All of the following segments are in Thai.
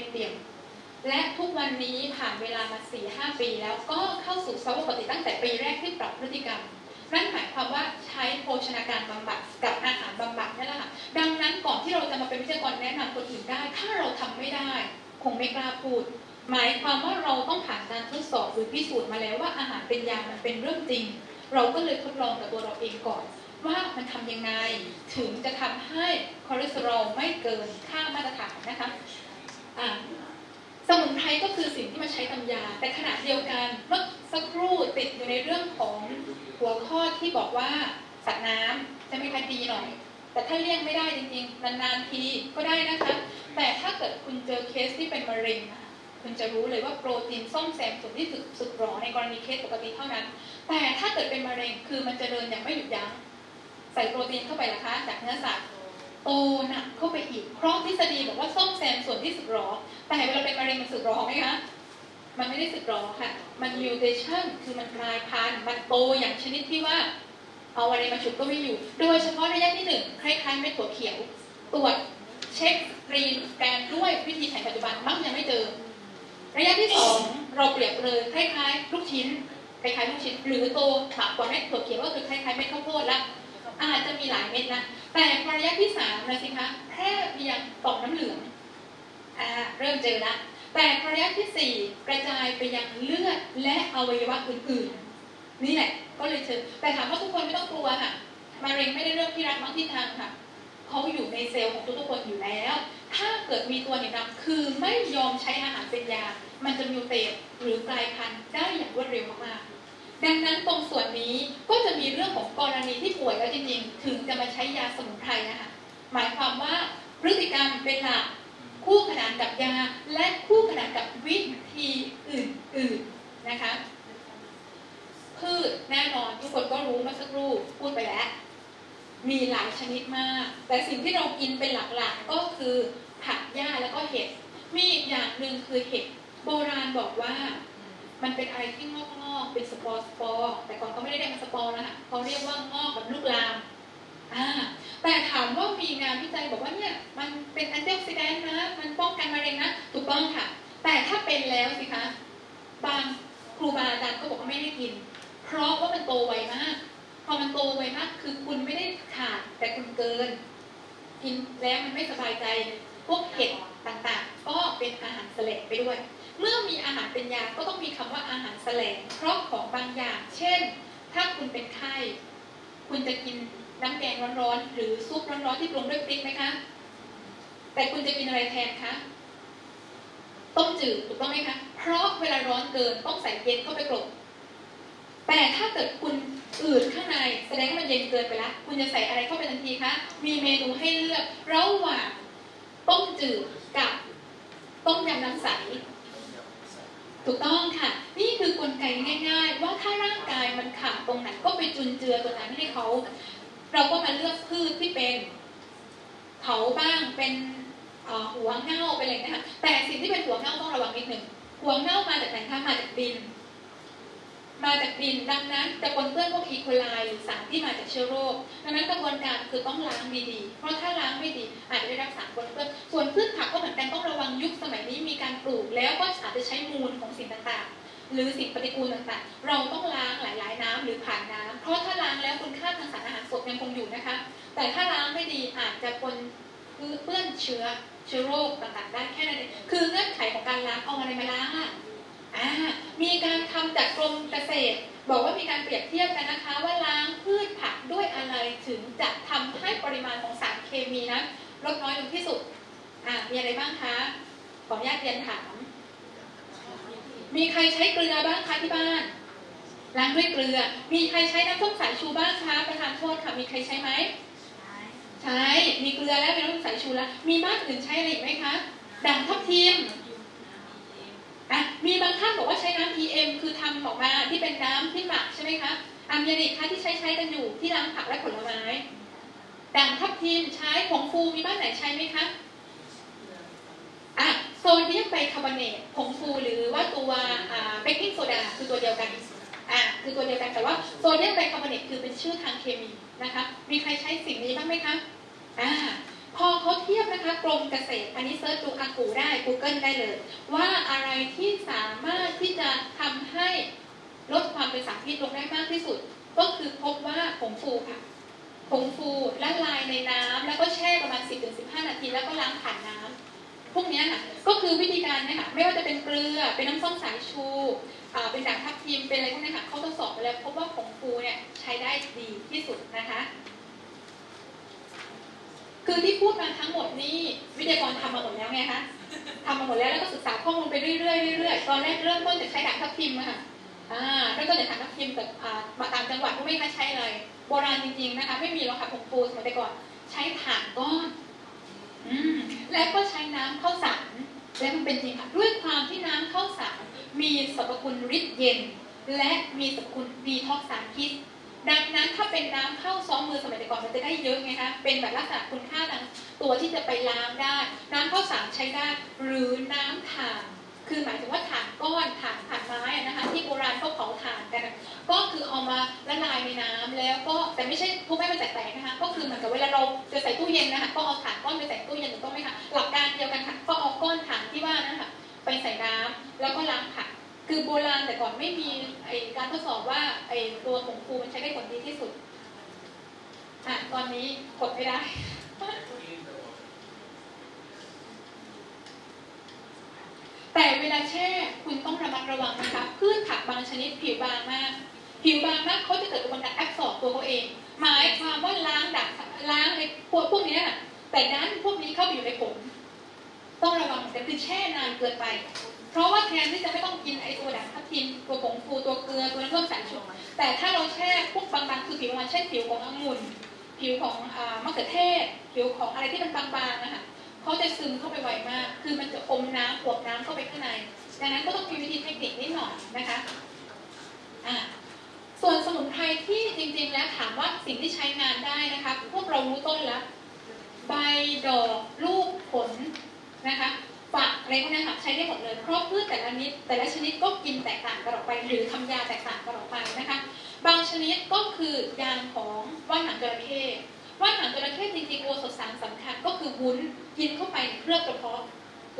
เป็นเดียว และทุกวันนี้ผ่านเวลามา4ีหปี แล้วก็เข้าสู่สภาวะปกติตั้งแต่ปีแรกที่ปรับพฤติกรรมนั่นหมายความว่าใช้โภชนาการบำบัดกับอาหารบำบัดนั่นแหละค่ะดังนั้นก่อนที่เราจะมาเป็นวิทยากรแนะนำคนอื่นได้ ถ้าเราทำไม่ได้ คงไม่กล้าพูด หมายความว่าเราต้องผ่านการทดสอบหรือพิสูจน์มาแล้วว่าอาหารเป็นยามันเป็นเรื่องจริง เราก็เลยทดลองกับตัวเราเองก่อน ว่ามันทำยังไงถึงจะทำให้คอเลสเตอรอลไม่เกินค่ามาตรฐานนะคะ สมุนไพรก็คือสิ่งที่มาใช้ทำยา แต่ขณะเดียวกันเมื่อสักครู่ติดอยู่ในเรื่องของหัวข้อที่บอกว่าสัตว์น้ำจะไม่ค่อยดีหน่อย แต่ถ้าเลี่ยงไม่ได้จริงๆ นานๆทีก็ได้นะคะ แต่ถ้าเกิดคุณเจอเคสที่เป็นมะเร็งคุณจะรู้เลยว่าโปรตีนส้มแซมส่วนที่สึกสึกหรอในกรณีเคสปกติเท่านั้น แต่ถ้าเกิดเป็นมะเร็งคือมันจะเดินอย่างไม่หยุดยั้งใส่โปรตีนเข้าไปนะคะจากเนื้อสัตว์ โตหนักเข้าไปอีก เพราะทฤษฎีบอกว่าส้มแซมส่วนที่สึกหรอ แต่เวลาเป็นมะเร็งมันสึกหรอไหมคะ มันไม่ได้สึกหรอค่ะ มันมิวเทชันคือมันกลายพันธุ์ มันโตอย่างชนิดที่ว่า เอาอะไรมาฉุดก็ไม่อยู่ โดยเฉพาะระยะที่หนึ่งคล้ายๆเม็ดถั่วเขียว ตรวจเช็คกรีนแกนด้วยวิธีแผนปัจจุบันมักยังไม่เจอ ระยะที่สองเราเปรียบเลยคล้ายๆลูกชิ้นคล้ายๆลูกชิ้นหรือโตถามกว่าเม็ดถั่วเขียวก็คือคล้ายๆเม็ดข้าวโพดละอาจจะมีหลายเม็ดนะ แต่พอระยะที่สามนะสิคะแพร่ไปยังต่อมน้ำเหลืองอ่าเริ่มเจอละแต่พอระยะที่สี่กระจายไปยังเลือดและอวัยวะอื่นๆ นี่แหละก็เลยเจอแต่ถามว่าทุกคนไม่ต้องกลัวค่ะมะเร็งไม่ได้เรื่องที่รักมักที่ทางค่ะเขาอยู่ในเซลล์ของทุกๆคนอยู่แล้ว ถ้าเกิดมีตัวเหนี่ยนำคือไม่ยอมใช้อาหารเป็นยา มันจะมิวเตตหรือกลายพันธุ์ได้อย่างรวดเร็วมากๆ ดังนั้นตรงส่วนนี้ก็จะมีเรื่องของกรณีที่ป่วยแล้วจริงๆ ถึงจะมาใช้ยาสมุนไพรนะคะ หมายความว่าพฤติกรรมเป็นหลักคู่ขนานกับยา และคู่ขนานกับวิธีอื่นๆนะคะพืชแน่นอนทุกคนก็รู้เมื่อสักครู่พูดไปแล้ว มีหลายชนิดมาก แต่สิ่งที่เรากินเป็นหลักๆก็คือผักหญ้าแล้วก็เห็ดมีอีกอย่างหนึ่งคือเห็ดโบราณบอกว่า มันเป็นอะไรที่งอกงอกเป็นสปอร์สปอร์แต่ก่อนเขาไม่ได้เรียกมันสปอร์นะคะเขาเรียกว่างอกแบบลูกลามอ่าแต่ถามว่ามีงานวิจัยบอกว่าเนี่ยมันเป็นแอนตี้ออกซิแดนต์นะ มันป้องกันมะเร็งนะถูกต้องค่ะ แต่ถ้าเป็นแล้วสิคะบางครูบาอาจารย์ก็บอกว่าไม่ให้กิน เพราะว่ามันโตไวมาก พอมันโตไวมากคือคุณไม่ได้ขาดแต่คุณเกิน กินแล้วมันไม่สบายใจพวกเห็ดต่างๆ ก็เป็นอาหารแสลงไปด้วย เมื่อมีอาหารเป็นยาก็ต้องมีคำว่าอาหารแสลงเพราะของบางอย่าง เช่น ถ้าคุณเป็นไข้ คุณจะกินน้ำแกงร้อนๆหรือซุปร้อนๆที่ปรุงด้วยพริกไหมคะ แต่คุณจะกินอะไรแทนคะต้มจืดถูกต้องไหมคะ เพราะเวลาร้อนเกินต้องใส่เย็นเข้าไปกลบ แต่ถ้าเกิดคุณอืดข้างในแสดงว่ามันเย็นเกินไปแล้ว คุณจะใส่อะไรเข้าไปทันทีคะ มีเมนูให้เลือกระหว่างต้มจืดกับต้มยำน้ำใส ถูกต้องค่ะ นี่คือกลไกง่าย ๆ ว่าถ้าร่างกายมันขาดตรงไหนก็ไปจุนเจือตัวนั้นให้เขาเราก็มาเลือกพืชที่เป็นเผาบ้างเป็นหัวเง่าเป็นอะไรนะคะแต่สิ่งที่เป็นหัวเง่าต้องระวังนิดหนึ่งหัวเง่ามาจากไหนคะมาจากดิน มาจากดินดังนั้นจะปนเปื้อนพวกอีโคไลหรือสารที่มาจากเชื้อโรคดังนั้นกระบวนการคือต้องล้างดีๆ เพราะถ้าล้างไม่ดีอาจจะได้รับสารปนเปื้อน ลูก แล้วก็อาจจะใช้มูลของสิ่งต่างๆ หรือสิ่งปฏิกูลต่างๆ เราต้องล้างหลายๆน้ำหรือผ่านน้ำเพราะถ้าล้างแล้วคุณค่าทางสารอาหารสดยังคงอยู่นะคะ แต่ถ้าล้างไม่ดีอาจจะปนเปื้อนเชื้อเชื้อโรคต่างๆได้แค่นั้นเองคือเงื่อนไขของการล้างเอาอะไรมาล้างอะอ่ามีการทำจากกรมเกษตร บอกว่ามีการเปรียบเทียบกันนะคะ ว่าล้างพืชผักด้วยอะไรถึงจะทำให้ปริมาณของสารเคมีนั้นลดน้อยลงที่สุด อ่ามีอะไรบ้างคะ ออนุญาตเรียนถาม มีใครใช้เกลือบ้างคะที่บ้าน ล้างด้วยเกลือ มีใครใช้น้ำส้มสายชูบ้างคะประธานโทษค่ะมีใครใช้ไหมใช้ มีเกลือแล้วมีน้ำส้มสายชูแล้ว มีบ้านอื่นใช้อะไรอีกไหมคะด่างทับทิมอะมีบางท่านบอกว่าใช้น้ำ PM คือทำออกมาที่เป็นน้ำที่หมักใช่ไหมคะอัมยานิกคะที่ใช้ใช้กันอยู่ที่ล้างผักและผลไม้ด่างทับทิมใช้ผงฟูมีบ้านไหนใช้ไหมคะ โซเดียมไบคาร์บอเนตผงฟูหรือว่าตัวเบกกิ้งโซดาคือตัวเดียวกันอะคือตัวเดียวกันแต่ว่าโซเดียมไบคาร์บอเนตคือเป็นชื่อทางเคมีนะคะ มีใครใช้สิ่งนี้บ้างไหมคะอ่าพอเขาเทียบนะคะกรมเกษตร อันนี้เซิร์ชดูอากูได้ Google ได้เลย ว่าอะไรที่สามารถที่จะทำให้ลดความเป็นสารพิษลงได้มากที่สุด ก็คือพบว่าผงฟูค่ะผงฟูละลายในน้ำแล้วก็แช่ประมาณ 10-15 นาที แล้วก็ล้างผ่านน้ำ พวกนี้ยค่ะก็คือวิธีการเนะคะไม่ว่าจะเป็นเกลือเป็นน้ำส้มสายชูอ่าเป็นด่างทับทิมเป็นอะไรพวกนี้ค่ะเขาทดสอบไปแล้วพบว่าผงฟูเนี่ยใช้ได้ดีที่สุดนะคะคือที่พูดมาทั้งหมดนี่วิทยากรทำมาหมดแล้วไงคะทำมาหมดแล้วแล้วก็ศึกษาข้อมูลไปเรื่อยๆเรื่อยๆตอนแรกเริ่มต้นจากใช้ด่างทับทิมค่ะอ่าเริ่มต้นจากด่างทับทิมแต่มาตามจังหวัดก็ไม่ค่อยใช้เลย โบราณจริงๆนะคะ ไม่มีหรอกค่ะผงฟูสมัยแต่ก่อน ใช้ถ่านก้อน และก็ใช้น้ำข้าวสารและมันเป็นจริงค่ะด้วยความที่น้ำข้าวสารมีสรรพคุณฤทธิ์เย็น และมีสรรพคุณดีท็อกซ์สารพิษดังนั้นถ้าเป็นน้ำข้าวซ้อมมือสมัยแต่ก่อนมันจะได้เยอะไงคะเป็นแบบลักษณะคุณค่าทางตัวที่จะไปล้างได้ น้ำข้าวสารใช้ได้หรือน้ำถ่าน คือหมายถึงว่าถ่านก้อนถ่านถ่านไม้นะคะที่โบราณเขาเผาถ่านกันก็คือเอามาละลายในน้ำแล้วก็แต่ไม่ใช่ทุบให้มันแตกๆนะคะ ก็คือเหมือนกับเวลาเราจะใส่ตู้เย็นนะคะก็เอาถ่านก้อนไปใส่ตู้เย็นถูกต้องไหมคะหลักการเดียวกันค่ะก็เอาก้อนถ่านที่ว่านั้นค่ะไปใส่น้ำแล้วก็ล้างผักคือโบราณแต่ก่อนไม่มีไอการทดสอบว่าไอตัวผงฟูมันใช้ได้ผลดีที่สุดอะตอนนี้กดไม่ได้ แต่เวลาแช่คุณต้องระมัดระวังนะคะพืชผักบางชนิดผิวบางมาก ผิวบางมากเขาจะเกิดกระบวนการแอบสอบตัวเขาเอง หมายความว่าล้างดักล้างไอ้พวกพวกนี้แต่นั้นพวกนี้เข้าไปอยู่ในผมต้องระวังแต่คือแช่นานเกินไป เพราะว่าแทนที่จะไม่ต้องกินไอ้ตัวด่างทับทิมตัวผงฟูตัวเกลือตัวน้ำส้มสายชูแต่ถ้าเราแช่พวกบางๆคือผิวมันเช่นผิวขององุ่นผิวของอมะเขือเทศผิวของอะไรที่มันบางๆนะคะ เขาจะซึมเข้าไปไวมาก คือมันจะอมน้ำขวบน้ำเข้าไปข้างใน ดังนั้นก็ต้องมีวิธีเทคนิคนิดหน่อยนะคะอ่าส่วนสมุนไพรที่จริงๆแล้วถามว่าสิ่งที่ใช้งานได้นะคะ พวกเรารู้ต้นแล้ว ใบดอกลูกผลนะคะฝักอะไรพวกนี้ค่ะใช้ได้หมดเลยเพราะพืชแต่ละนิด แต่ละชนิดก็กินแตกต่างกันออกไป หรือทำยาแตกต่างกันออกไปนะคะ บางชนิดก็คือยางของว่านหางจระเข้ ว่านหางจระเข้จริงๆโอสถสารสำคัญก็คือวุ้นกินเข้าไปเคลือบกระเพาะ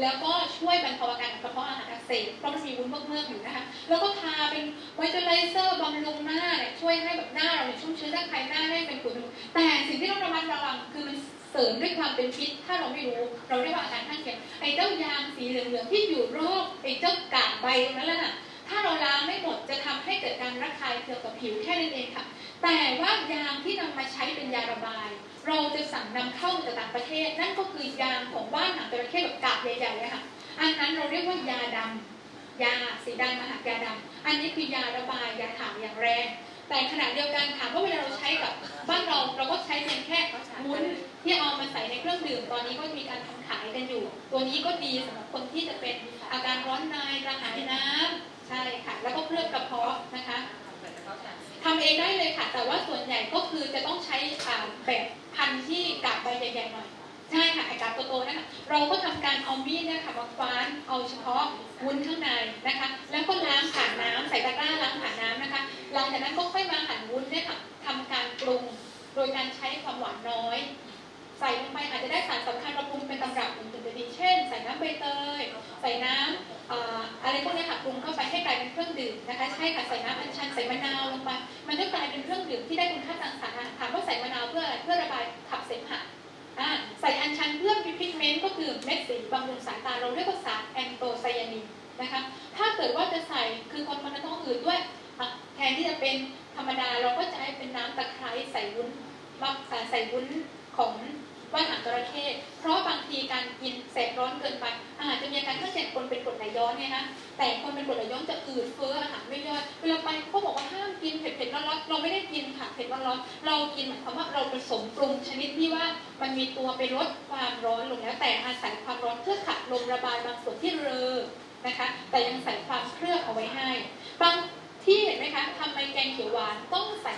แล้วก็ช่วยบรรเทาอาการกระเพาะอาหารอักเสบเพราะมันมีวุ้นเมือกๆอยู่นะคะ แล้วก็ทาเป็นไวท์เจอร์ไรเซอร์บำรุงหน้าเนี่ยช่วยให้แบบหน้าเราเนี่ยชุ่มชื้นถ้าใครหน้าไม่เป็นขุยแต่สิ่งที่ต้องระมัดระวังคือมันเสริมด้วยความเป็นพิษ ถ้าเราไม่รู้ เราเรียกว่าอาการข้างเคียงไอ้เจ้ายางสีเหลืองๆที่อยู่รอบไอ้เจ้ากากใบตรงนั้นแหละน่ะถ้าเราล้างไม่หมดจะทำให้เกิดการระคายเคืองกับผิวแค่นั้นเองค่ะ แต่ว่ายางที่นำมาใช้เป็นยาระบาย เราจะสั่งนำเข้าจากต่างประเทศ นั่นก็คือยางของบ้านหางจระเข้แบบกาบใหญ่ๆเลยค่ะ อันนั้นเราเรียกว่ายาดำยาสีดำมหายาดำอันนี้คือยาระบายยาถ่างอย่างแรง แต่ขณะเดียวกันถามว่าเวลาเราใช้กับบ้านเราเราก็ใช้เพียงแค่วุ้นที่เอามาใส่ในเครื่องดื่มตอนนี้ก็มีการทำขายกันอยู่ ตัวนี้ก็ดีสำหรับคนที่จะเป็นอาการร้อนในกระหายน้ำใช่ค่ะ แล้วก็เคลือบกระเพาะนะคะ ทำเองได้เลยค่ะ แต่ว่าส่วนใหญ่ก็คือจะต้องใช้แบบพันธุ์ที่กาบใบใหญ่ๆหน่อยใช่ค่ะไอ้กาบโตๆนะคะเราก็ทำการเอามีดเนี่ยค่ะมาฟ้านเอาเฉพาะวุ้นข้างในนะคะ แล้วก็ล้างผ่านน้ำใส่ตะกร้าล้างผ่านน้ำนะคะ หลังจากนั้นก็ค่อยมาหั่นวุ้นเนี่ยค่ะทำการปรุงโดยการใช้ความหวานน้อย ใส่ลงไปอาจจะได้สารสำคัญมาปรุงเป็นตำรับอื่นๆจะดีเช่น ใส่น้ำใบเตย ใส่น้ำเอ่ออะไรพวกนี้ค่ะปรุงเข้าไปให้กลายเป็นเครื่องดื่มนะคะใช่ค่ะใส่น้ำอัญชันใส่มะนาวลงไปมันก็กลายเป็นเครื่องดื่มที่ได้คุณค่าทางสารอาหารถามว่าใส่มะนาวเพื่ออะไรเพื่อระบายขับเสมหะอ่าใส่อัญชันเพื่อมีพิกเมนต์ก็คือเม็ดสีบำรุงสายตาเราเรียกว่าสารแอนโตไซยานินนะคะถ้าเกิดว่าจะใส่คือคนมันต้องอื่นด้วยอะแทนที่จะเป็นธรรมดาเราก็จะให้เป็นน้ำตะไคร้ใส่วุ้นมาอ่าใส่วุ้นของ ว่าหางจระเข้เพราะบางทีการกินแสบร้อนเกินไป อาจจะมีอาการข้างเจ็บคนเป็นกรดไหลย้อนเนี่ยนะแต่คนเป็นกรดไหลย้อนจะอืดเฟ้ออาหารไม่ย่อยเวลาไปเขาบอกว่าห้ามกินเผ็ดๆร้อนๆเราไม่ได้กินค่ะเผ็ดร้อนๆเรากินหมายความว่าเราผสมปรุงชนิดที่ว่ามันมีตัวไปลดความร้อนลงแล้ว แต่อาศัยความร้อนเพื่อขัดลมระบายบางส่วนที่เรอนะคะ แต่ยังใส่ความเคลือบเอาไว้ให้บางที่เห็นไหมคะทำไมแกงเขียวหวานต้องใส่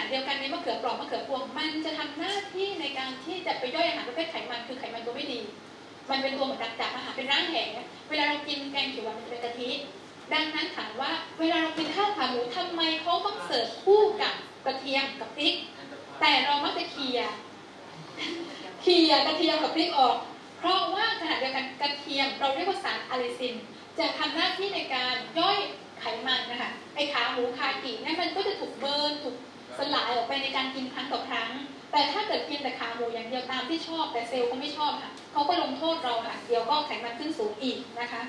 ณะเดียวกันในมะเขือเปราะมะเขือพวง มันจะทำหน้าที่ในการที่จะไปย่อยอาหารประเภทไขมันคือไขมันตัวไม่ดี มันเป็นตัวเหมือนดักจับอาหารเป็นร่างแหงเวลาเรากินแกงเขียวหวานมันจะเป็นกะทิดังนั้นถามว่าเวลาเรากินข้าวขาหมูทำไมเขาต้องเสิร์ฟคู่กับกระเทียมกับพริก แต่เรามักจะเคียเคี่ยกระเทียมกับพริกออก เพราะว่าขณะเดียวกันกระเทียมเราเรียกว่าสารอะลิซิน จะทำหน้าที่ในการย่อยไขมันนะคะไอขาหมูคากิเนี่ยมันก็จะถูกเบิร์นถูก สลายออกไปในการกินครั้งต่อครั้ง แต่ถ้าเกิดกินแต่ขาหมูอย่างเดียวตามที่ชอบ แต่เซลล์เขาไม่ชอบค่ะเขาก็ลงโทษเราค่ะเดี๋ยวก็ไขมันขึ้นสูงอีกนะคะ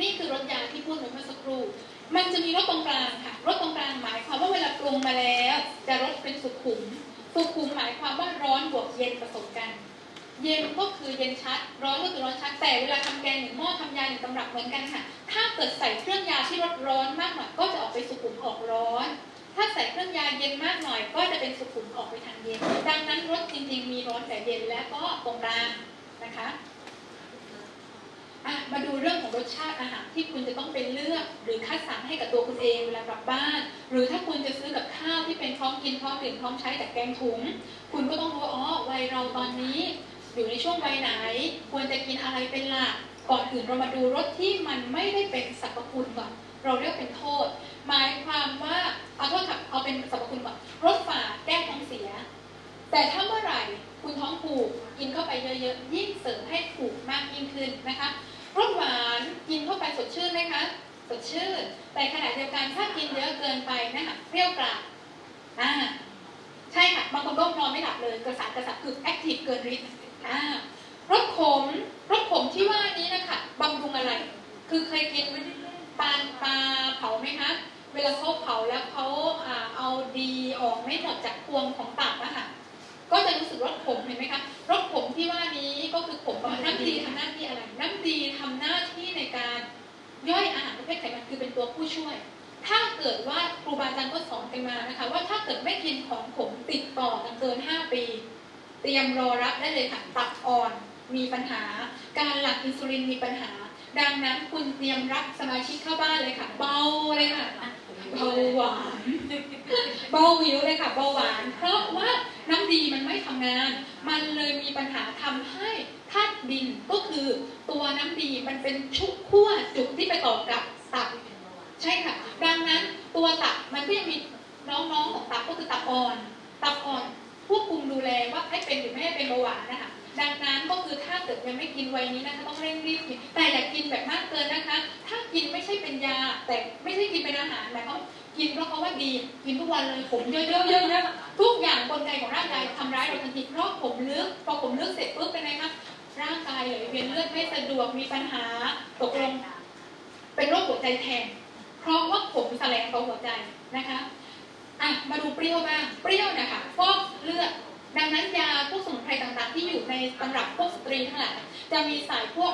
นี่คือรสยาที่พูดไปเมื่อสักครู่มันจะมีรสตรงกลางค่ะรสตรงกลางหมายความว่าเวลาปรุงมาแล้ว จะรสเป็นสุขุม สุขุมหมายความว่าร้อนบวกเย็นผสมกัน เย็นก็คือเย็นชัด ร้อนก็คือร้อนชัด แต่เวลาทำแกงหนึ่งหม้อทำยาหนึ่งตำรับเหมือนกันค่ะ ถ้าเกิดใส่เครื่องยาที่รสร้อนมากหน่อยก็จะออกไปสุขุมออกร้อน ถ้าใส่เครื่องยาเย็นมากหน่อย ก็จะเป็นสุขุมออกไปทางเย็น ดังนั้นรสจริงๆ มีร้อนแต่เย็นและก็ตรงกลางนะคะมาดูเรื่องของรสชาติอาหารที่คุณจะต้องไปเลือกหรือคัดสรรให้กับตัวคุณเองเวลากลับบ้าน หรือถ้าคุณจะซื้อกับข้าวที่เป็นพร้อมกินพร้อมดื่มพร้อมใช้จากแกงถุง คุณก็ต้องรู้ว่าอ๋อวัยเราตอนนี้ อยู่ในช่วงวัยไหน ควรจะกินอะไรเป็นหลักก่อนอื่นเรามาดูรสที่มันไม่ได้เป็นสรรพคุณก่อนเราเรียกเป็นโทษ ย่อยอาหารประเภทไขมันคือเป็นตัวผู้ช่วย ถ้าเกิดว่าครูบาอาจารย์ก็สอนกันมานะคะ ว่าถ้าเกิดไม่กินของขมติดต่อกันเกิน 5 ปี เตรียมรอรับได้เลยค่ะตับอ่อนมีปัญหา การหลั่งอินซูลินมีปัญหา ดังนั้นคุณเตรียมรับสมาชิกเข้าบ้านเลยค่ะ เบาเลยค่ะเบาหวานเบาหิวเลยค่ะเบาหวาน เพราะว่า น้ำดีมันไม่ทำงาน มันเลยมีปัญหาทำให้ธาตุดินก็คือตัวน้ำดีมันเป็นชุกขั้วจุดที่ไปต่อกับตับใช่ค่ะ ดังนั้นตัวตับมันก็ยังมีน้องๆของตับก็คือตับอ่อน ตับอ่อนควบคุมดูแลว่าให้เป็นหรือไม่ให้เป็นเบาหวานนะคะดังนั้นก็คือถ้าเกิดยังไม่กินวัยนี้นะคะต้องเร่งรีบกินแต่อย่ากินแบบมากเกินนะคะ ถ้ากินไม่ใช่เป็นยาแต่ไม่ใช่กินเป็นอาหารหมายความว่า กินเพราะเขาว่าดีกินทุกวันเลยผมเยอะๆเยอะๆทุกอย่างกลไกของร่างกายทำร้ายเราทันทีเพราะผมลึกพอผมลึกเสร็จปุ๊บเป็นไงคะร่างกายไหลเวียนเลือดไม่สะดวกมีปัญหาตกลง เป็นโรคหัวใจแทนเพราะว่าผมแสลงต่อหัวใจนะคะอะมาดูเปรี้ยวบ้างเปรี้ยวนะคะฟอกเลือดดังนั้นยาพวกสมุนไพรต่างๆ ที่อยู่ในตำรับพวกสตรีทั้งหลายจะมีสายพวก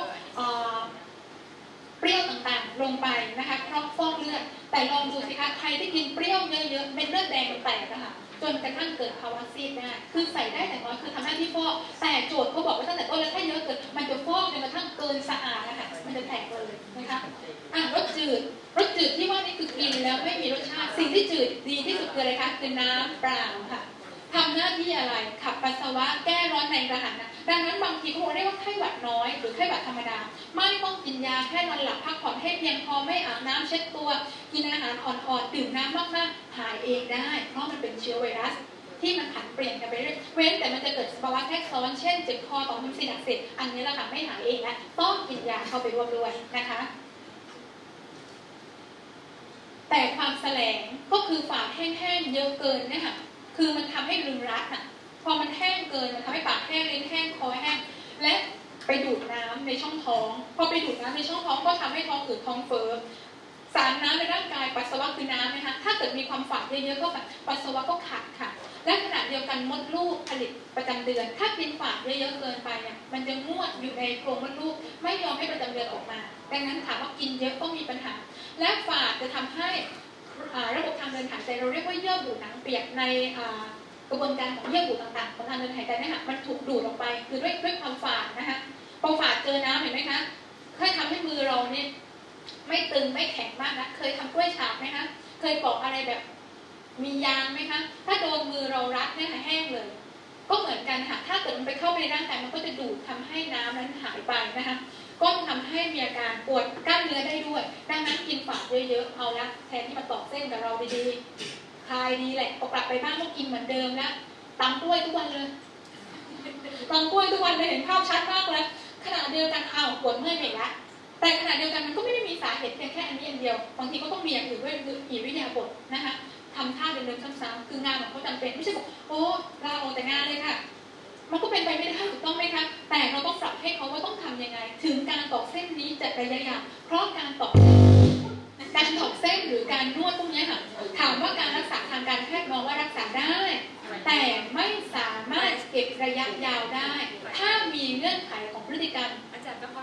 เปรี้ยวต่างๆ ลงไปนะคะเพราะฟอกเลือด แต่ลองดูสิคะใครที่กินเปรี้ยวเยอะๆเป็นเลือดแดงแตกนะคะจนกระทั่งเกิดภาวะซีดได้คือใส่ได้แต่น้อยคือทำหน้าที่ฟอกแต่โจทย์เขาบอกว่าตั้งแต่ต้นแล้วถ้าเยอะเกินมันจะฟอกจนกระทั่งเกินสะอาดนะคะมันจะแตกเลยนะคะอะรสจืดรสจืดที่ว่านี่คือกินแล้วไม่มีรสชาติสิ่งที่จืดดีที่สุดคืออะไรคะคือน้ำเปล่าค่ะ ทำหน้าที่อะไร ขับปัสสาวะ แก้ร้อนในกระหันนะดังนั้นบางทีเขาบอกได้ว่าไข้หวัดน้อย หรือไข้หวัดธรรมดา ไม่ต้องกินยาแค่นอนหลับพักผ่อนให้เพียงพอไม่อาบน้ำเช็ดตัว กินอาหารอ่อนๆ ดื่มน้ำมากๆ หายเองได้ เพราะมันเป็นเชื้อไวรัสที่มันผันเปลี่ยนกันไปเรื่อยเว้นแต่มันจะเกิดภาวะแทรกซ้อน เช่นเจ็บคอต่อมน้ำซีดักเสบอันนี้แหละค่ะไม่หายเองนะต้องกินยาเข้าไปร่วมด้วยนะคะ แต่ความแสลงก็คือปาแห้งๆเยอะเกินนี่ค่ะ คือมันทำให้ลืมรัดอะ พอมันแห้งเกินมันทำให้ปากแห้งลิ้นแห้งคอแห้ง และไปดูดน้ำในช่องท้อง พอไปดูดน้ำในช่องท้องก็ทำให้ท้องอืดท้องเฟ้อสารน้ำในร่างกายปัสสาวะคือน้ำนะคะถ้าเกิดมีความฝาดเยอะๆก็ปัสสาวะก็ขาดค่ะ และขณะเดียวกันมดลูกผลิตประจำเดือน ถ้ากินฝาดเยอะๆเกินไปเนี่ยมันจะงวดอยู่ในโพรงมดลูกไม่ยอมให้ประจำเดือนออกมา ดังนั้นถามว่ากินเยอะก็มีปัญหา และฝาดจะทำให้ ระบบทางเดินหายใจเราเรียกว่าเยื่อบุหนังเปียกในกระบวนการของเยื่อบุต่างๆของทางเดินหายใจนี่ยค่ะมันถูกดูดออกไปคือด้วยด้วยความฝาดนะคะพอฝาดเจอน้ำเห็นไหมคะเคยทำให้มือเราเนี่ยไม่ตึงไม่แข็งมากนะเคยทำกล้วยฉาบไหมคะเคยปอกอะไรแบบมียางไหมคะถ้าโดนมือเรารัดเนี่ยค่ะแห้งเลย ก็เหมือนกันค่ะถ้าเกิดมันไปเข้าไปในร่างกายมันก็จะดูดทำให้น้ำนั้นหายไปนะคะ ก็ทำให้มีอาการปวดกล้ามเนื้อได้ด้วย ดังนั้นกินฝาดเยอะๆเอาละแทนที่มาตอกเส้นกับเราดีๆคลายดีแหละพอกลับไปบ้านก็กินเหมือนเดิมแล้วตำกล้วยทุกวันเลยตำกล้วยทุกวันเลยเห็นภาพชัดมากเลยขณะเดียวกันอ้าวปวดเมื่อยไปละแต่ขณะเดียวกันมันก็ไม่ได้มีสาเหตุเพียงแค่อันนี้อันเดียวบางทีก็ต้องมีอย่างอื่นด้วยคืออิริยาบถนะคะทำท่าเดินๆซ้ำๆคืองานของเขาจำเป็นไม่ใช่บอกโอ้ลาออกแต่งานเลยค่ะ มันก็เป็นไปไม่ได้ถูกต้องไหมคะแต่เราต้องปรับให้เขาว่าต้องทำยังไง ถึงการตอกเส้นนี้จะระยะยาวเพราะการตอกการตอกเส้นหรือการนวดพวกนี้ค่ะถามว่าการรักษาทางการแพทย์มองว่ารักษาได้ แต่ไม่สามารถเก็บระยะยาวได้ ถ้ามีเงื่อนไขของพฤติกรรม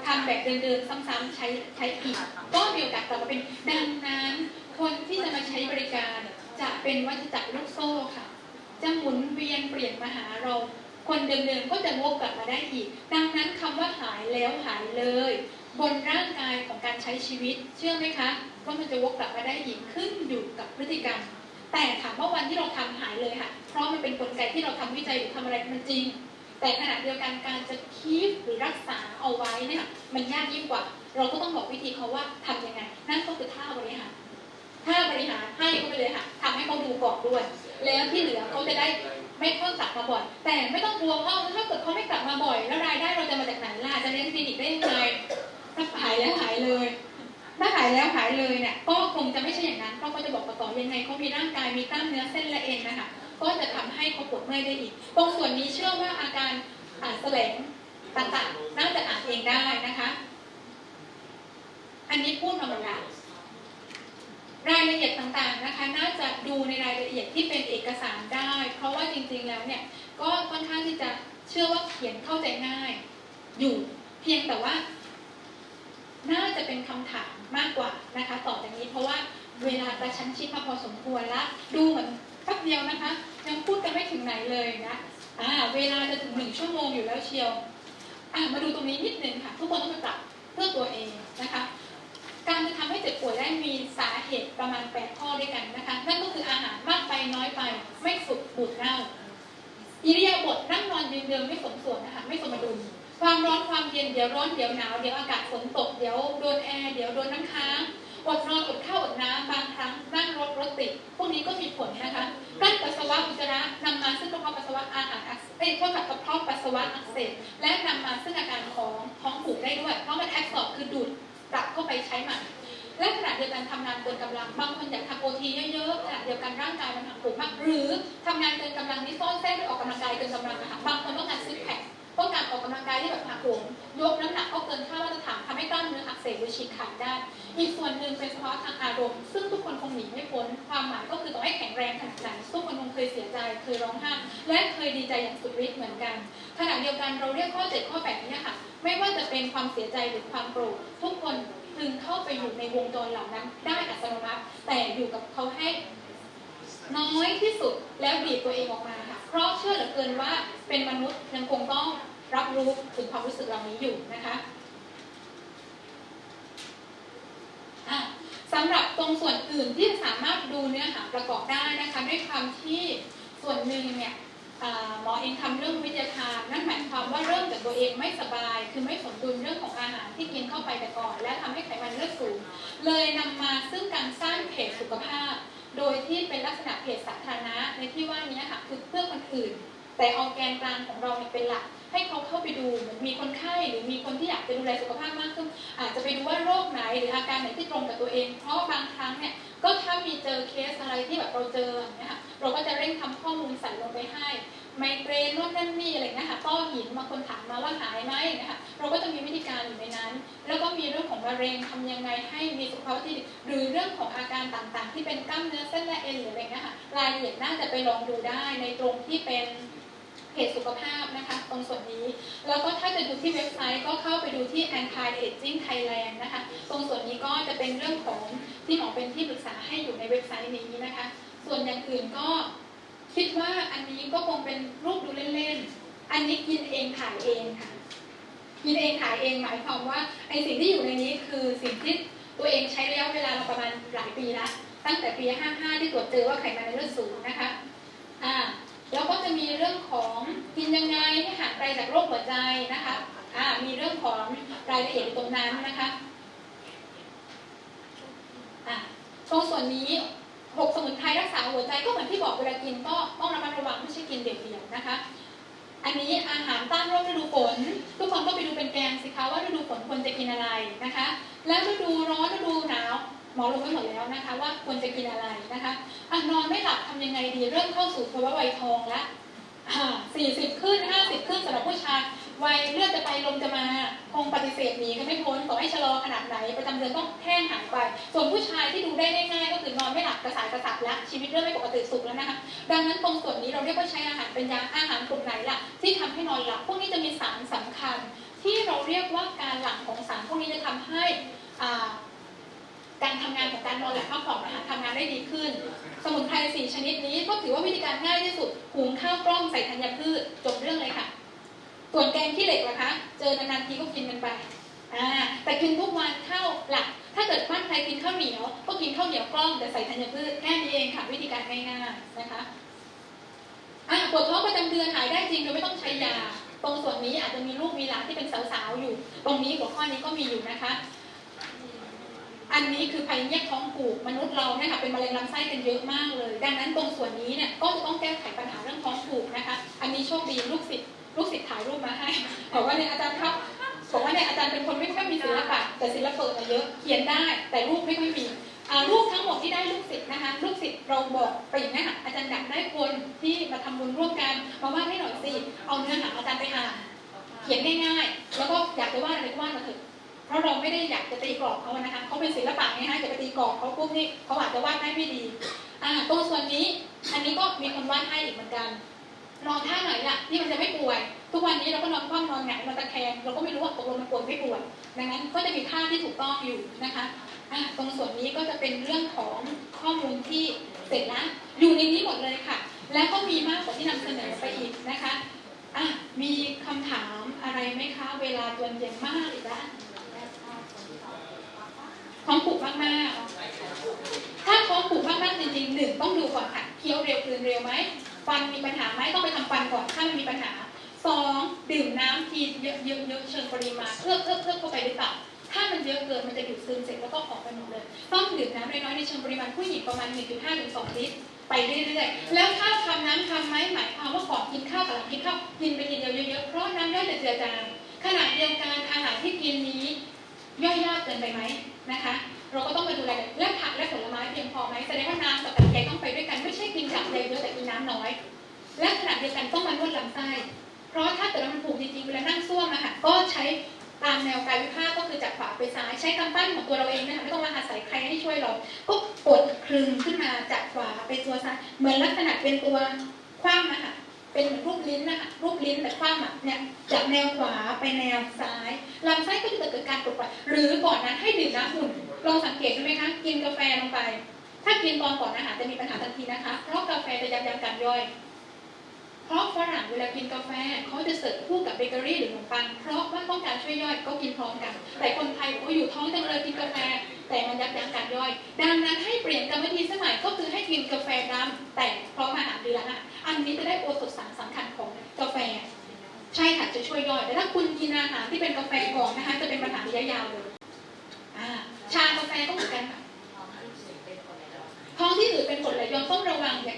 ทำแบบเดินๆซ้ำๆใช้ใช้อีก ก็มีโอกาสกลับมาเป็นดังนั้น คนที่จะมาใช้บริการจะเป็นวัฏจักรลูกโซ่ค่ะ จะหมุนเวียนเปลี่ยนมาหาเรา คนเดิมๆก็จะวกกลับมาได้อีก ดังนั้นคำว่าหายแล้วหายเลย บนร่างกายของการใช้ชีวิต เชื่อไหมคะว่ามันจะวกกลับมาได้อีกขึ้นอยู่กับพฤติกรรม แต่ถามว่าวันที่เราทำหายเลยค่ะเพราะมันเป็นกลไกที่เราทำวิจัยหรือทำอะไรมันจริง แต่ขณะเดียวกันการจะคีปหรือรักษาเอาไว้เนี่ยมันยากยิ่งกว่า เราก็ต้องบอกวิธีเขาว่าทำยังไง นั่นก็คือท่าบริหารท่าบริหารให้เขาไปเลยค่ะทำให้เขาดูก่อนด้วย แล้วที่เหลือเขาจะได้ ไม่ต้องกลับมาบ่อย แต่ไม่ต้องกลัวเพราะถ้าเกิดเขาไม่กลับมาบ่อย แล้วรายได้เราจะมาจากไหนล่ะจะเลี้ยงคลินิกได้ยังไงถ้าหายแล้วหายเลยถ้าหายแล้วหายเลยเนี่ยก็คงจะไม่ใช่อย่างนั้นเพราะเขาจะบอกต่อยังไงเขามีร่างกายมีกล้ามเนื้อเส้นและเอ็นนะคะก็จะทำให้เขาปวดเมื่อยได้อีกตรงส่วนนี้เชื่อว่าอาการอ่าแสลงต่างๆน่าจะอ่านเองได้นะคะ อันนี้พูดมาหมดแล้ว รายละเอียดต่างๆนะคะ น่าจะดูในรายละเอียดที่เป็นเอกสารได้ เพราะว่าจริงๆแล้วเนี่ยก็ค่อนข้างที่จะเชื่อว่าเขียนเข้าใจง่าย อยู่เพียงแต่ว่า น่าจะเป็นคำถามมากกว่านะคะ ต่อจากนี้เพราะว่าเวลากระชั้นชิดมาพอสมควรละดูเหมือนแป๊บเดียวนะคะ ยังพูดกันไม่ถึงไหนเลยนะอ่าเวลาจะถึงหนึ่งชั่วโมงอยู่แล้วเชียวอ่ามาดูตรงนี้นิดนึงค่ะ ทุกคนต้องไปปรับเพื่อตัวเองนะคะ การจะทำให้เจ็บป่วยได้มีสาเหตุประมาณ 8 ข้อด้วยกันนะคะ นั่นก็คืออาหารมากไปน้อยไป ไม่สุกบูดเน่าอิริยาบถนั่งนอนยืนเดินไม่สมส่วนนะคะไม่สมดุลความร้อนความเย็นเดี๋ยวร้อนเดี๋ยวหนาวเดี๋ยวอากาศฝนตกเดี๋ยวโดนแอร์เดี๋ยวโดนน้ำค้างอดนอนอดข้าวอดน้ำบางครั้งนั่งรถรถติดพวกนี้ก็มีผลนะคะกั้นปัสสาวะอุจจาระนำมาซึ่งกระเพาะปัสสาวะอาหารอักเสบเอ้ยโทษค่ะกระเพาะปัสสาวะอักเสบและนำมาซึ่งอาการของท้องผูกได้ด้วย เพราะมันแอบสอบคือดูด ปรับเข้าไปใช้ใหม่และขณะเดียวกันทำงานเกินกำลังบางคนอยากทำโอทีเยอะๆขณะเดียวกันร่างกายมันหักโหมมาก หรือทำงานเกินกำลังนี่ซ่อนแทรกด้วยออกกำลังกายเกินกำลังนะคะบางคนต้องการซิกแพค รือฉีกขาดได้ อีกส่วนหนึ่งเป็นเฉพาะทางอารมณ์ ซึ่งทุกคนคงหนีไม่พ้น ความหมายก็คือต่อให้แข็งแรงขนาดไหนทุกคนคงเคยเสียใจ เคยร้องไห้ และเคยดีใจอย่างสุดฤทธิ์เหมือนกัน ขณะเดียวกันเราเรียกข้อเจ็ดข้อแปดนี้ค่ะ ไม่ว่าจะเป็นความเสียใจหรือความโกรธ ทุกคนพึงเข้าไปอยู่ในวงจรเหล่านั้น ได้อัตโนมัติ แต่อยู่กับเขาให้น้อยที่สุดแล้วบีบตัวเองออกมาค่ะ เพราะเชื่อเหลือเกินว่าเป็นมนุษย์ยังคงต้องรับรู้ถึงความรู้สึกเหล่านี้อยู่นะคะอะ สำหรับตรงส่วนอื่นที่สามารถดูเนื้อหาประกอบได้นะคะด้วยความที่ส่วนหนึ่งเนี่ยหมอเองทำเรื่องวิทยาทานนั่นหมายความว่าเริ่มจากตัวเองไม่สบาย คือไม่สมดุลเรื่องของอาหารที่กินเข้าไปแต่ก่อน และทำให้ไขมันเลือดสูง เลยนำมาซึ่งการสร้างเพจสุขภาพ โดยที่เป็นลักษณะเพจสาธารณะในที่ว่านี้ค่ะคือเพื่อคนอื่น แต่เอาแกนกลางของเราเป็นหลัก ให้เขาเข้าไปดูมีคนไข้หรือมีคนที่อยากจะดูแลสุขภาพมากขึ้น อาจจะไปดูว่าโรคไหนหรืออาการไหนที่ตรงกับตัวเอง เพราะบางครั้งเนี่ยก็ถ้ามีเจอเคสอะไรที่แบบเราเจอเงี้ยค่ะเราก็จะเร่งทำข้อมูลใส่ลงไปให้ ไมเกรนโน่นนั่นนี่อะไรเงี้ยค่ะต้อหินบาคนถามมาว่าหายไหมอย่างเงี้ยค่ะเราก็จะมีวิธีการอยู่ในนั้น แล้วก็มีเรื่องของมะเร็งทำยังไงให้มีสุขภาพที่ดีหรือเรื่องของอาการต่างๆ ที่เป็นกล้ามเนื้อเส้นและเอ็นหรืออะไรเงี้ยค่ะรายละเอียดน่าจะไปลองดูได้ในตรงที่เป็น จสุขภาพนะคะ ตรงส่วนนี้ แล้วก็ถ้าจะดูที่เว็บไซต์ก็เข้าไปดูที่ Anti Aging Thailand นะคะ ตรงส่วนนี้ก็จะเป็นเรื่องของที่หมอเป็นที่ปรึกษาให้อยู่ในเว็บไซต์นี้นะคะ ส่วนอย่างอื่นก็คิดว่าอันนี้ก็คงเป็นรูปดูเล่นๆ อันนี้กินเองถ่ายเองค่ะ กินเองถ่ายเองหมายความว่าไอสิ่งที่อยู่ในนี้คือสิ่งที่ตัวเองใช้ระยะเวลามาประมาณหลายปีละตั้งแต่ปี 55 ที่ตรวจเจอว่าไขมันในเลือดสูงนะคะ อ่า แล้วก็จะมีเรื่องของกินยังไงให้ห่างไกลจากโรคหัวใจนะคะอ่ามีเรื่องของรายละเอียดตรงนั้นนะคะอ่าตรงส่วนนี้หกสมุนไพรรักษาหัวใจก็เหมือนที่บอกเวลากินก็ต้องระมัดระวังไม่ใช่กินเดี่ยวๆนะคะ อันนี้อาหารต้านโรคฤดูฝน ทุกคนก็ไปดูเป็นแกงสิคะว่าฤดูฝนควรจะกินอะไรนะคะ แล้วฤดูร้อนฤดูหนาว มอลงไว้หมดแล้วนะคะว่าควรจะกินอะไรนะคะอะนอนไม่หลับทำยังไงดี เริ่มเข้าสู่ภาวะวัยทองล้วสี่สิบขึ้นห้าสิบขึ้นสำหรับผู้ชายวัยเลือดจะไปลมจะมาคงปฏิเสธหนีก็ไม่พ้นต่อให้ชะลอขนาดไหนประจำเดือนต้องแห้งหายไป ส่วนผู้ชายที่ดูได้ง่ายๆก็คือนอนไม่หลับกระสายกระสับแล้วชีวิตเริ่มไม่ปกติสุขแล้วนะคะดังนั้นตรงส่วนนี้เราเรียกว่าใช้อาหารเป็นยาอาหารกลุ่มไหนล่ะ ที่ทำให้นอนหลับพวกนี้จะมีสารสำคัญ ที่เราเรียกว่าการหลั่งของสารพวกนี้จะทำให้อ่า การทำงานของการนอนหลับพักผ่อนนะคะทำงานได้ดีขึ้น สมุนไพรสี่ชนิดนี้ก็ถือว่าวิธีการง่ายที่สุดหุงข้าวกล้องใส่ธัญพืชจบเรื่องเลยค่ะ ส่วนแกงขี้เหล็กล่ะคะ เจอนานๆทีก็กินกันไปอ่าแต่กินทุกวันข้าวหลัก ถ้าเกิดบ้านใครกินข้าวเหนียว ก็กินข้าวเหนียวกล้องแต่ใส่ธัญพืชแค่นี้เองค่ะ วิธีการง่ายๆนะคะอะปวดท้องประจำเดือนหายได้จริงโดยไม่ต้องใช้ยาตรงส่วนนี้อาจจะมีลูกมีหลานที่เป็นสาวๆอยู่ ตรงนี้หัวข้อนี้ก็มีอยู่นะคะ อันนี้คือภัยเงียบท้องผูกมนุษย์เราเนี่ยค่ะเป็นมะเร็งลำไส้กันเยอะมากเลย ดังนั้นตรงส่วนนี้เนี่ยก็จะต้องแก้ไขปัญหาเรื่องท้องผูกนะคะ อันนี้โชคดีลูกศิษย์ลูกศิษย์ถ่ายรูปมาให้บอกว่าเนี่ยอาจารย์ครับบอกว่าเนี่ยอาจารย์เป็นคนไม่ค่อยมีศิลปะแต่ศิลปะมาเยอะเขียนได้ แต่รูปไม่ค่อยมีรูปทั้งหมดที่ได้ลูกศิษย์นะคะลูกศิษย์เราบอกไปอย่างนี้ค่ะอาจารย์อยากได้คนที่มาทำบุญร่วมกันมาวาดให้หน่อยสิเอาเนื้อหาอาจารย์ไปอ่านเขียนง่ายๆแล้วก็อยากจะวาดอะไรก็วาดมาเถอะ เพราะเราไม่ได้อยากจะตีกรอบเขานะคะเขาเป็นศิลปะไงฮะจะไปตีกรอบเขาปุ๊บนี่เขาอาจจะวาดได้ไม่ดีอ่าตรงส่วนนี้อันนี้ก็มีคนวาดให้อีกเหมือนกันนอนท่าไหนล่ะที่มันจะไม่ป่วย ทุกวันนี้เราก็นอนคว่ำนอนหงายนอนตะแคงเราก็ไม่รู้ว่าตกลงมันป่วยไม่ป่วยดังนั้นก็จะมีท่าที่ถูกต้องอยู่นะคะอะตรงส่วนนี้ก็จะเป็นเรื่องของข้อมูลที่เสร็จแล้วอยู่ในนี้หมดเลยค่ะ แล้วก็มีมากกว่าที่นำเสนอไปอีกนะคะอะมีคำถามอะไรไหมคะ เวลาตัวเย็นมากอีกแล้ว ท้องผูกมากๆ ถ้าท้องผูกมากๆจริงๆหนึ่งต้องดูก่อนค่ะเคี้ยวเร็วกลืนเร็วไหมฟันมีปัญหาไหมต้องไปทำฟันก่อนถ้าไม่มีปัญหาสองดื่มน้ำทีเยอะๆเยอะเชิงปริมาณเพื่อเพื่อเพื่อเข้าไปหรือเปล่าถ้ามันเยอะเกินมันจะดูดซึมเสร็จแล้วก็ออกไปหมดเลย ต้องดื่มน้ำน้อยๆในเชิงปริมาณผู้หญิงประมาณ 1.5ถึง2ลิตรไปเรื่อยๆ แล้วข้าวทำน้ำทำไหมหมายความว่าก่อนกินข้าวกับหลังกินข้าวกินไปทีเดียวเยอะๆ เพราะน้ำย่อยจะเจือจางขณะเดียวกันอาหารที่กินนี้ ย่อยยากเกินไปไหมนะคะ เราก็ต้องมาดูแลและผักและผลไม้เพียงพอไหมแสดงว่าน้ำกับปัจจัยต้องไปด้วยกันไม่ใช่กินกับเลยเยอะแต่กินน้ำน้อย และขณะเดียวกันต้องมานวดลำไส้เพราะถ้าเกิดว่ามันผูกจริงๆเวลานั่งซ่วมอะค่ะก็ใช้ตามแนวกายวิภาคก็คือจากขวาไปซ้ายใช้กำปั้นของตัวเราเองนะคะไม่ต้องมาอาศัยใครให้ช่วยเราก็กดคลึงขึ้นมาจากขวาไปตัวซ้ายเหมือนลักษณะเป็นตัวคว่ำอะค่ะ เป็นรูปลิ้นนะคะรูปลิ้นแต่คว่ำอะเนี่ยจากแนวขวาไปแนวซ้ายลำไส้ก็จะเกิดการปลดปล่อยหรือก่อนนั้นให้ดื่มน้ำอุ่นลองสังเกตดูไหมคะกินกาแฟลงไป ถ้ากินตอนก่อนอาหารจะมีปัญหาทันทีนะคะ เพราะกาแฟจะยับยั้งการย่อยเพราะฝรั่งเวลากินกาแฟเขาจะเสิร์ฟคู่กับเบเกอรี่หรือขนมปัง เพราะว่าต้องการช่วยย่อยก็กินพร้อมกัน แต่คนไทยบอกว่าอยู่ท้องจังเลยกินกาแฟ แต่มันยับยั้งการย่อย ดังนั้นให้เปลี่ยนกรรมวิธีสมัยก็คือให้กินกาแฟดำแต่พร้อมอาหารเดือนละอันนี้จะได้โอสถสารสำคัญของกาแฟ ใช่ค่ะจะช่วยย่อย แต่ถ้าคุณกินอาหารที่เป็นกาแฟก่อนนะคะ จะเป็นปัญหาระยะยาวเลยอ่าชากาแฟก็เหมือนกันค่ะท้องที่อืดเป็นกรดไหลย้อนต้องระวังอย่า